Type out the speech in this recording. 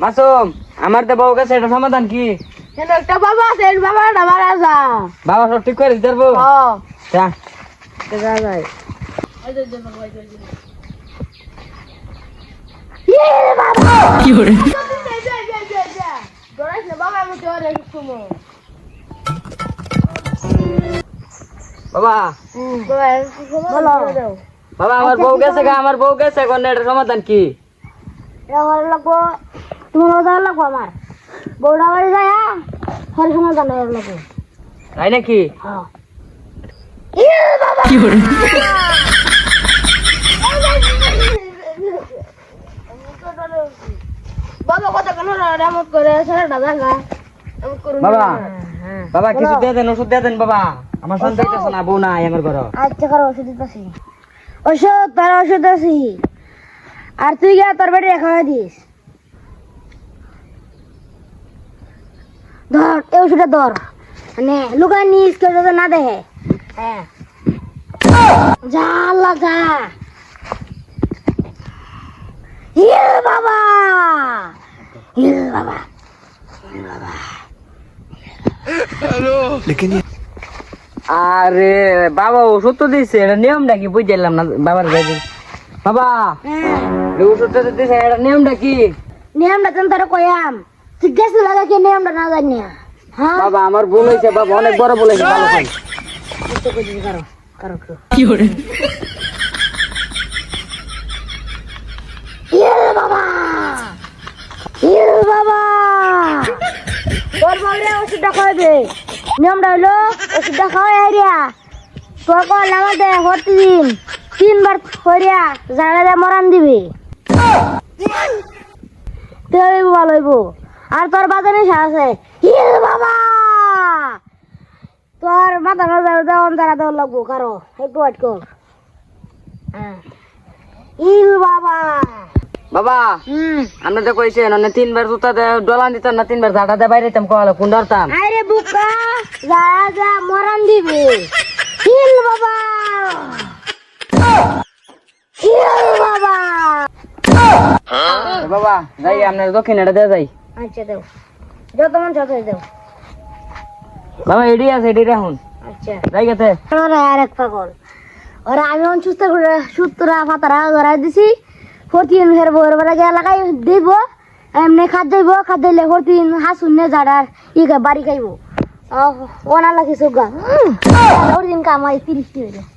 মাসুম আমার তো বউ গেছে এটা সমাধান কি? একটা বাবা আছে এই বাবাটা মারা যা। বাবা সব ঠিক করে দিতে যা। দেখা যায়। কি বাবা আমি তো বাবা। বলো। বাবা আমার বউ গেছে গা আমার বউ গেছে এখন এটা সমাধান কি? আমার লাগবো তোমার মজা লাগবো আমার। বউটা বাড়ি যায় হর সময় জানো লাগবো তাই নাকি? হ্যাঁ। কি hore বাবা কত কেন রামত করে ছেলেটা দেখা। বাবা বাবা কিছু দিয়ে দেন ওষুধ দিয়ে দেন বাবা। আমার সন্তান যাইতেছে না বউ নাই আমার ঘর। আচ্ছা করো ওষুধ দিতেছি। ওষুধ তোর ওষুধ আছি আর তুই গিয়া তোর বেটে খাওয়া দিস। ধর এই ওষুধটা ধর। মানে লুকা নিস কেউ যাতে না দেখে। হ্যাঁ। যা লাগা ইয়ে বাবা! ইয়ে বাবা। আরে বাবা ওষুধ তো দিছে এটা নিয়মটা কি বুঝলাম না বাবার কাছে। বাবা হ্যাঁ। ওষুধটা তো দিছে এটা নিয়মটা কি? নিয়মটা তুমি তোর কয়াম। গেছে লাগা কি নিয়মটা না জানি হ্যাঁ? বাবা আমার ভুল হয়েছে বাবা অনেক বড় ভুল হয়েছে ভালো করে। করো করো করো কি ইয়ে বাবা? বাবা তোর বাবরে ওষুধটা খাওয়াবে নিয়মটা হলো ওষুধটা খাওয়াই হারিয়া তোর আমাদের প্রতিদিন তিনবার হরিয়া জায়গা মরান দিবি। তাহলে ভালো হইব। আর তোর বাজারে আছে। বাবা? তোর মাথা নজর দেওয়ান তারা দেওয়া লাগবো, কারও। একটু কর। হ্যাঁ। বাবা। বাবা হুম। আমরা তো কইছেন তিনবার জুতা দে ডলান দিতাম না তিনবার ঝাঁটা দে বাইরে কোন ধরতাম। আরে বুকা যা যা মরান দিবে। হিল বাবা। হিল বাবা। বাবা যাই আপনার দেওয়া যাই। আচ্ছা দেও। যত মন যত দেও। বাবা এডি আছে এডি রাখুন। আচ্ছা। যাই গেছে। ওরা আর এক পাগল। ওরা আমি অন সুস্থ সুতরা ফাতারা ধরাই দিছি। প্রতিদিন ফের ভোর বেলা গিয়ে লাগাই দিব, এমনি খাদ দিব খাদ দিলে প্রতিদিন হাসুন নে ঝাড়ার ই খাই বাড়ি খাইব। ওনা লাগি সুগা ওর দিন কামাই তিরিশটি হয়ে যায়